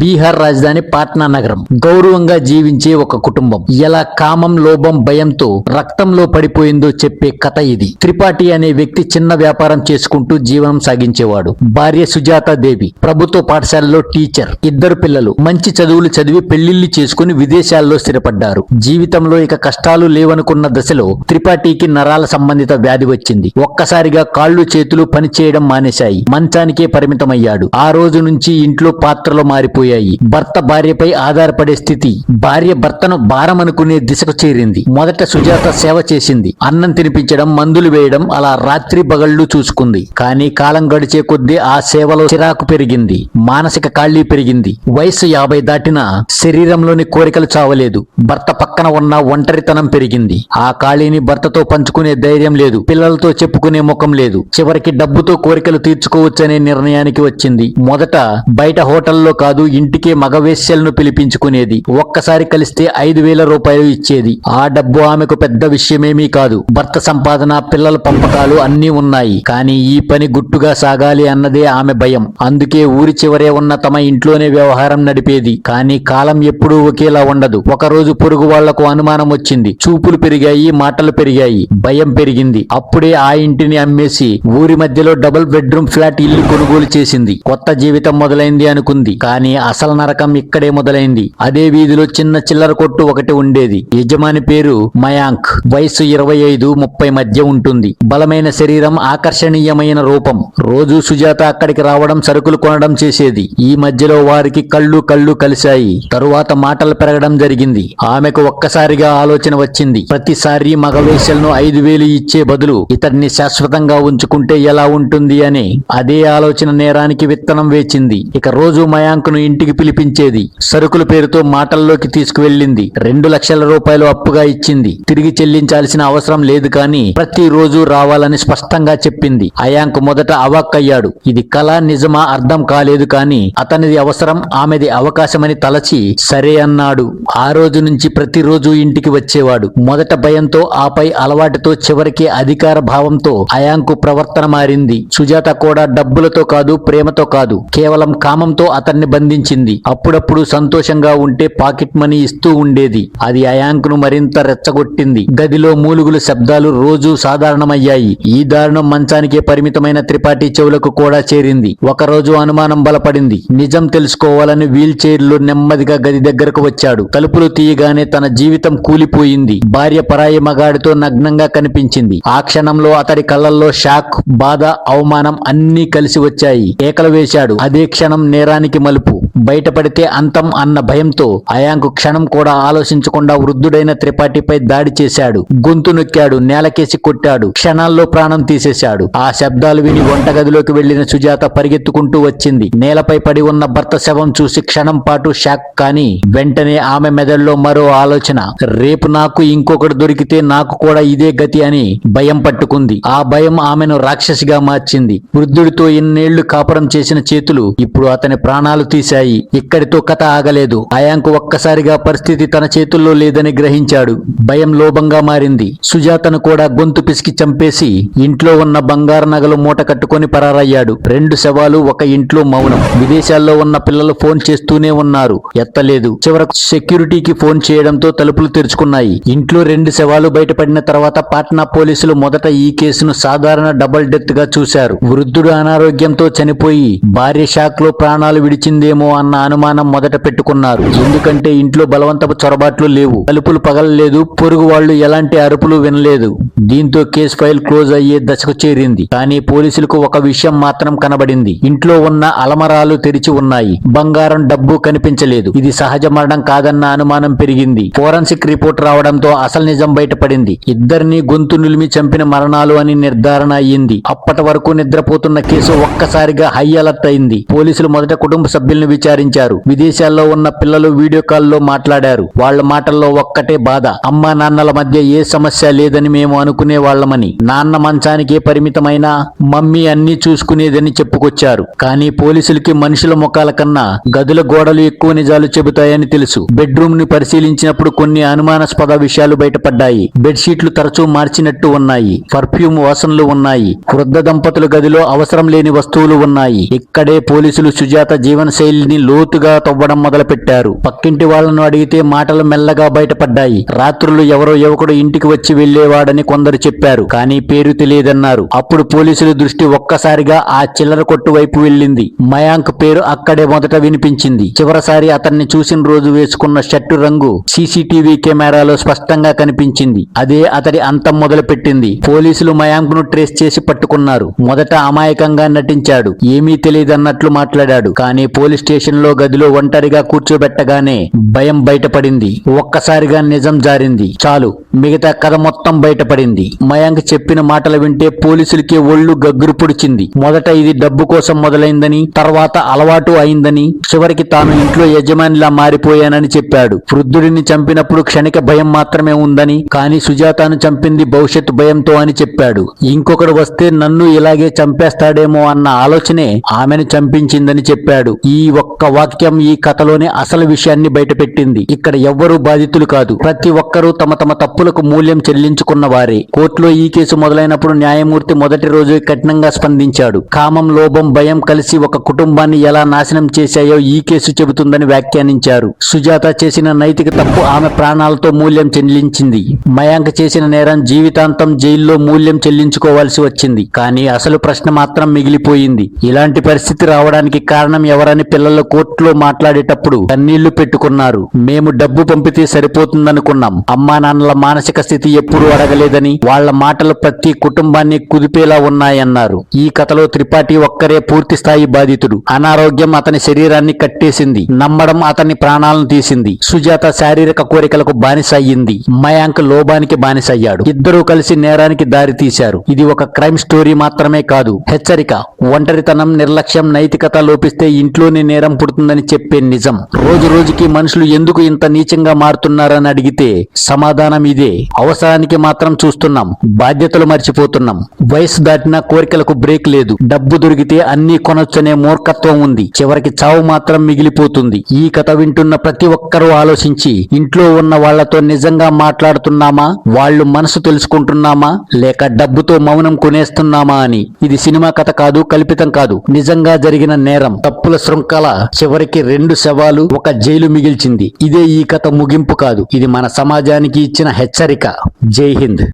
బీహార్ రాజధాని పాట్నా నగరం. గౌరవంగా జీవించే ఒక కుటుంబం. ఎలా కామం లోభం భయంతో రక్తంలో పడిపోయిందో చెప్పే కథ ఇది. త్రిపాఠి అనే వ్యక్తి చిన్న వ్యాపారం చేసుకుంటూ జీవనం సాగించేవాడు. భార్య సుజాత దేవి ప్రభుత్వ పాఠశాలలో టీచర్. ఇద్దరు పిల్లలు. మంచి చదువులు చదివి పెళ్ళిళ్ళు చేసుకుని విదేశాల్లో స్థిరపడ్డారు. జీవితంలో ఇక కష్టాలు లేవనుకున్న దశలో త్రిపాఠికి నరాల సంబంధిత వ్యాధి వచ్చింది. ఒక్కసారిగా కాళ్ళు చేతులు పనిచేయడం మానేశాయి. మంచానికే పరిమితమయ్యాడు. ఆ రోజు నుంచి ఇంట్లో పాత్రలు పెరిగిపోయాయి భర్త భార్యపై ఆధారపడే స్థితి. భార్య భర్తను భారం అనుకునే దిశకు చేరింది. మొదట సుజాత సేవ చేసింది. అన్నం తినిపించడం మందులు వేయడం అలా రాత్రి బగళ్ళు చూసుకుంది. కానీ కాలం గడిచే కొద్దీ ఆ సేవలో చిరాకు పెరిగింది. మానసిక ఖాళీ పెరిగింది. వయసు యాభై దాటినా శరీరంలోని కోరికలు చావలేదు. భర్త పక్కన ఉన్న ఒంటరితనం పెరిగింది. ఆ ఖాళీని భర్తతో పంచుకునే ధైర్యం లేదు. పిల్లలతో చెప్పుకునే ముఖం లేదు. చివరికి డబ్బుతో కోరికలు తీర్చుకోవచ్చనే నిర్ణయానికి వచ్చింది. మొదట బయట హోటల్లో కాదు ఇంటికే మగవేశ్యలను పిలిపించుకునేది. ఒక్కసారి కలిస్తే ఐదు వేల రూపాయలు ఇచ్చేది. ఆ డబ్బు ఆమెకు పెద్ద విషయమేమీ కాదు. భర్త సంపాదన పిల్లల పంపకాలు అన్నీ ఉన్నాయి. కానీ ఈ పని గుట్టుగా సాగాలి అన్నదే ఆమె భయం. అందుకే ఊరి చివరే ఉన్న తమ ఇంట్లోనే వ్యవహారం నడిపేది. కానీ కాలం ఎప్పుడూ ఒకేలా ఉండదు. ఒకరోజు పొరుగు వాళ్ళకు అనుమానం వచ్చింది. చూపులు పెరిగాయి మాటలు పెరిగాయి. భయం పెరిగింది. అప్పుడే ఆ ఇంటిని అమ్మేసి ఊరి మధ్యలో డబుల్ బెడ్రూమ్ ఫ్లాట్ ఇల్లు కొనుగోలు చేసింది. కొత్త జీవితం మొదలైంది అనుకుంది. కానీ అసలు నరకం ఇక్కడే మొదలైంది. అదే వీధిలో చిన్న చిల్లర కొట్టు ఒకటి ఉండేది. యజమాని పేరు మయాంక్. వయసు ఇరవై ఐదు ముప్పై మధ్య ఉంటుంది. బలమైన శరీరం ఆకర్షణీయమైన రూపం. రోజు సుజాత అక్కడికి రావడం సరుకులు కొనడం చేసేది. ఈ మధ్యలో వారికి కళ్ళు కళ్ళు కలిశాయి. తరువాత మాటలు పెరగడం జరిగింది. ఆమెకు ఒక్కసారిగా ఆలోచన వచ్చింది. ప్రతిసారి మగవేశ్యలను ఐదు వేలు ఇచ్చే బదులు ఇతన్ని శాశ్వతంగా ఉంచుకుంటే ఎలా ఉంటుంది అని. అదే ఆలోచన నేరానికి విత్తనం వేచింది. ఇక రోజు మయాంకును ఇంటికి పిలిపించేది. సరుకుల పేరుతో మాటల్లోకి తీసుకువెళ్ళింది. రెండు లక్షల రూపాయలు అప్పుగా ఇచ్చింది. తిరిగి చెల్లించాల్సిన అవసరం లేదు కానీ ప్రతిరోజు రావాలని స్పష్టంగా చెప్పింది. అయాంక్ మొదట అవాక్కయ్యాడు. ఇది కళ నిజమా అర్థం కాలేదు కానీ అతనిది అవసరం ఆమెది అవకాశమని తలచి సరే అన్నాడు. ఆ రోజు నుంచి ప్రతిరోజు ఇంటికి వచ్చేవాడు. మొదట భయంతో ఆపై అలవాటుతో చివరికి అధికార భావంతో అయాంకు ప్రవర్తన మారింది. సుజాత కూడా డబ్బులతో కాదు ప్రేమతో కాదు. కేవలం కామంతో అతన్ని బంధించింది. అప్పుడప్పుడు సంతోషంగా ఉంటే పాకెట్ మనీ ఇస్తూ ఉండేది. అది అయాంకును మరింత రెచ్చగొట్టింది. గదిలో మూలుగుల శబ్దాలు రోజు సాధారణమయ్యాయి. ఈ దారుణం మంచానికే పరిమితమైన త్రిపాఠి చెవులకు కూడా చేరింది. ఒకరోజు అనుమానం బలపడింది. నిజం తెలుసుకోవాలని వీల్ చైర్లో నెమ్మదిగా గది దగ్గరకు వచ్చాడు. తలుపులు తీయగానే తన జీవితం కూలిపోయింది. భార్య పరాయి మగాడితో నగ్నంగా కనిపించింది. ఆ క్షణంలో అతడి కళ్ళల్లో షాక్ బాధ అవమానం అన్నీ కలిసి వచ్చాయి. కేకలు వేశాడు. అదే క్షణం నేరానికి మలుపు. బయటపడితే అంతం అన్న భయంతో అయాంకు క్షణం కూడా ఆలోచించకుండా వృద్ధుడైన త్రిపాఠిపై దాడి చేశాడు. గొంతు నొక్కాడు నేలకేసి కొట్టాడు క్షణాల్లో ప్రాణం తీసేశాడు. ఆ శబ్దాలు విని వంటగదిలోకి వెళ్ళిన సుజాత పరిగెత్తుకుంటూ వచ్చింది. నేలపై పడి ఉన్న భర్త శవం చూసి క్షణం పాటు షాక్ కాని వెంటనే ఆమె మెదడులో మరో ఆలోచన. రేపు నాకు ఇంకొకటి దొరికితే నాకు కూడా ఇదే గతి అని భయం పట్టుకుంది. ఆ భయం ఆమెను రాక్షసిగా మార్చింది. వృద్ధుడితో ఇన్నేళ్ళు కాపురం చేసిన చేతులు ఇప్పుడు అతని ప్రాణాలు వచ్చాయి ఇక్కడితో కథ ఆగలేదు. అయాంకు ఒక్కసారిగా పరిస్థితి తన చేతుల్లో లేదని గ్రహించాడు. భయం లోభంగా మారింది. సుజాతను కూడా గొంతు పిసికి చంపేసి ఇంట్లో ఉన్న బంగారు నగలు మూట కట్టుకొని పరారయ్యాడు. రెండు శవాలు ఒక ఇంట్లో మౌనం. విదేశాల్లో ఉన్న పిల్లలు ఫోన్ చేస్తూనే ఉన్నారు. ఎత్తలేదు. చివరకు సెక్యూరిటీకి ఫోన్ చేయడంతో తలుపులు తెరుచుకున్నాయి. ఇంట్లో రెండు శవాలు బయటపడిన తర్వాత పాట్నా పోలీసులు మొదట ఈ కేసును సాధారణ డబుల్ డెత్గా చూశారు. వృద్ధుడు అనారోగ్యంతో చనిపోయి భార్య షాక్లో ప్రాణాలు విడిచిందేమో అన్న అనుమానం మొదట పెట్టుకున్నారు. ఎందుకంటే ఇంట్లో బలవంతపు చొరబాట్లు లేవు. తలుపులు పగలలేదు. పొరుగు వాళ్ళు ఎలాంటి అరుపులు వినలేదు. దీంతో కేసు ఫైల్ క్లోజ్ అయ్యే దశకు చేరింది. కానీ పోలీసులకు ఒక విషయం మాత్రం కనబడింది. ఇంట్లో ఉన్న అలమరాలు తెరిచి ఉన్నాయి. బంగారం డబ్బు కనిపించలేదు. ఇది సహజ మరణం కాదన్న అనుమానం పెరిగింది. ఫోరెన్సిక్ రిపోర్ట్ రావడంతో అసలు నిజం బయటపడింది. ఇద్దరిని గొంతు నిలిమి చంపిన మరణాలు అని నిర్ధారణ అయ్యింది. అప్పటి వరకు నిద్రపోతున్న కేసు ఒక్కసారిగా హై అలర్ట్ అయింది. పోలీసులు మొదట కుటుంబ సభ్యులను విచారించారు. విదేశాల్లో ఉన్న పిల్లలు వీడియో కాల్లో మాట్లాడారు. వాళ్ళ మాటల్లో ఒక్కటే బాధ. అమ్మా నాన్నల మధ్య ఏ సమస్య లేదని మేము అనుకునే వాళ్ళమని. నాన్న మంచానికే పరిమితమైన మమ్మీ అన్ని చూసుకునేదని చెప్పుకొచ్చారు. కానీ పోలీసులకి మనుషుల ముఖాల కన్నా గదుల గోడలు ఎక్కువ నిజాలు చెబుతాయని తెలుసు. బెడ్రూమ్ని పరిశీలించినప్పుడు కొన్ని అనుమానాస్పద విషయాలు బయటపడ్డాయి. బెడ్షీట్లు తరచూ మార్చినట్టు ఉన్నాయి. పర్ఫ్యూమ్ వాసనలు ఉన్నాయి. వృద్ధ దంపతుల గదిలో అవసరం లేని వస్తువులు ఉన్నాయి. ఇక్కడే పోలీసులు సుజాత జీవన శైలిని లోతుగా తవ్వడం మొదలుపెట్టారు. పక్కింటి వాళ్ళను అడిగితే మాటలు మెల్లగా బయటపడ్డాయి. రాత్రులు ఎవరో యువకుడు ఇంటికి వచ్చి వెళ్ళేవాడని కొందరు చెప్పారు. కానీ పేరు తెలియదన్నారు. అప్పుడు పోలీసుల దృష్టి ఒక్కసారిగా ఆ చిల్లర కొట్టు వైపు వెళ్ళింది. మయాంక్ పేరు అక్కడే మొదట వినిపించింది. చివరిసారి అతన్ని చూసిన రోజు వేసుకున్న షర్టు రంగు సీసీటీవీ కెమెరాలో స్పష్టంగా కనిపించింది. అదే అతడి అంతం మొదలుపెట్టింది. పోలీసులు మయాంక్ను ట్రేస్ చేసి పట్టుకున్నారు. మొదట అమాయకంగా నటించాడు. ఏమీ తెలియదన్నట్లు మాట్లాడాడు. కానీ పోలీస్ స్టేషన్ స్టేషన్లో గదిలో ఒంటరిగా కూర్చోబెట్టగానే భయం బయటపడింది. ఒక్కసారిగా నిజం జారింది. చాలు మిగతా కథ మొత్తం బయటపడింది. మయాంక్ చెప్పిన మాటలు వింటే పోలీసులకి ఒళ్ళు గగ్గురు పొడిచింది. మొదట ఇది డబ్బు కోసం మొదలైందని తర్వాత అలవాటు అయిందని చివరికి తాను ఇంట్లో యజమానిలా మారిపోయానని చెప్పాడు. వృద్ధుడిని చంపినప్పుడు క్షణిక భయం మాత్రమే ఉందని కానీ సుజాతను చంపింది భవిష్యత్తు భయంతో అని చెప్పాడు. ఇంకొకడు వస్తే నన్ను ఇలాగే చంపేస్తాడేమో అన్న ఆలోచనే ఆమెను చంపించిందని చెప్పాడు. ఈ ఒక్క వాక్యం ఈ కథలోని అసలు విషయాన్ని బయటపెట్టింది. ఇక్కడ ఎవ్వరూ బాధితులు కాదు. ప్రతి ఒక్కరూ తమ తమ తప్పులకు మూల్యం చెల్లించుకున్న వారే. కోర్టులో ఈ కేసు మొదలైనప్పుడు న్యాయమూర్తి మొదటి రోజు కఠినంగా స్పందించాడు. కామం లోభం భయం కలిసి ఒక కుటుంబాన్ని ఎలా నాశనం చేశాయో ఈ కేసు చెబుతుందని వ్యాఖ్యానించారు. సుజాత చేసిన నైతిక తప్పు ఆమె ప్రాణాలతో మూల్యం చెల్లించింది. మయాంక్ చేసిన నేరం జీవితాంతం జైల్లో మూల్యం చెల్లించుకోవాల్సి వచ్చింది. కానీ అసలు ప్రశ్న మాత్రం మిగిలిపోయింది. ఇలాంటి పరిస్థితి రావడానికి కారణం ఎవరని పిల్లలు కోర్టులో మాట్లాడేటప్పుడు కన్నీళ్ళు పెట్టుకున్నారు. మేము డబ్బు పంపితే సరిపోతుందనుకున్నాం. అమ్మా నాన్నల మానసిక స్థితి ఎప్పుడూ అడగలేదని వాళ్ళ మాటలు ప్రతి కుటుంబాన్ని కుదిపేలా ఉన్నాయన్నారు. ఈ కథలో త్రిపాఠి ఒక్కరే పూర్తి స్థాయి బాధితుడు. అనారోగ్యం అతని శరీరాన్ని కట్టేసింది. నమ్మడం అతని ప్రాణాలను తీసింది. సుజాత శారీరక కోరికలకు బానిస అయ్యింది మయాంక్ లోబానికి బానిసయ్యాడు. ఇద్దరూ కలిసి నేరానికి దారి తీశారు. ఇది ఒక క్రైమ్ స్టోరీ మాత్రమే కాదు. హెచ్చరిక. ఒంటరితనం నిర్లక్ష్యం నైతికత లోపిస్తే ఇంట్లోనే నేరం పుడుతుందని చెప్పే నిజం. రోజు రోజుకి మనుషులు ఎందుకు ఇంత నీచంగా మారుతున్నారని అడిగితే సమాధానం ఇదే. అవసరానికి మాత్రం చూస్తున్నాం. బాధ్యతలు మర్చిపోతున్నాం. వయసు దాటినా కోరికలకు బ్రేక్ లేదు. డబ్బు దొరికితే అన్ని కొనొచ్చనే మూర్ఖత్వం ఉంది. చివరికి చావు మాత్రం మిగిలిపోతుంది. ఈ కథ వింటున్న ప్రతి ఒక్కరూ ఆలోచించి ఇంట్లో ఉన్న వాళ్ళతో నిజంగా మాట్లాడుతున్నామా? వాళ్ళు మనసు తెలుసుకుంటున్నామా? లేక డబ్బుతో మౌనం కొనేస్తున్నామా అని. ఇది సినిమా కథ కాదు కల్పితం కాదు. నిజంగా జరిగిన నేరం. తప్పుల శృంఖల చివరికి రెండు శవాలు ఒక జైలు మిగిల్చింది. ఇదే ఈ కథ ముగింపు కాదు. ఇది మన సమాజానికి ఇచ్చిన హెచ్చరిక. జై హింద్.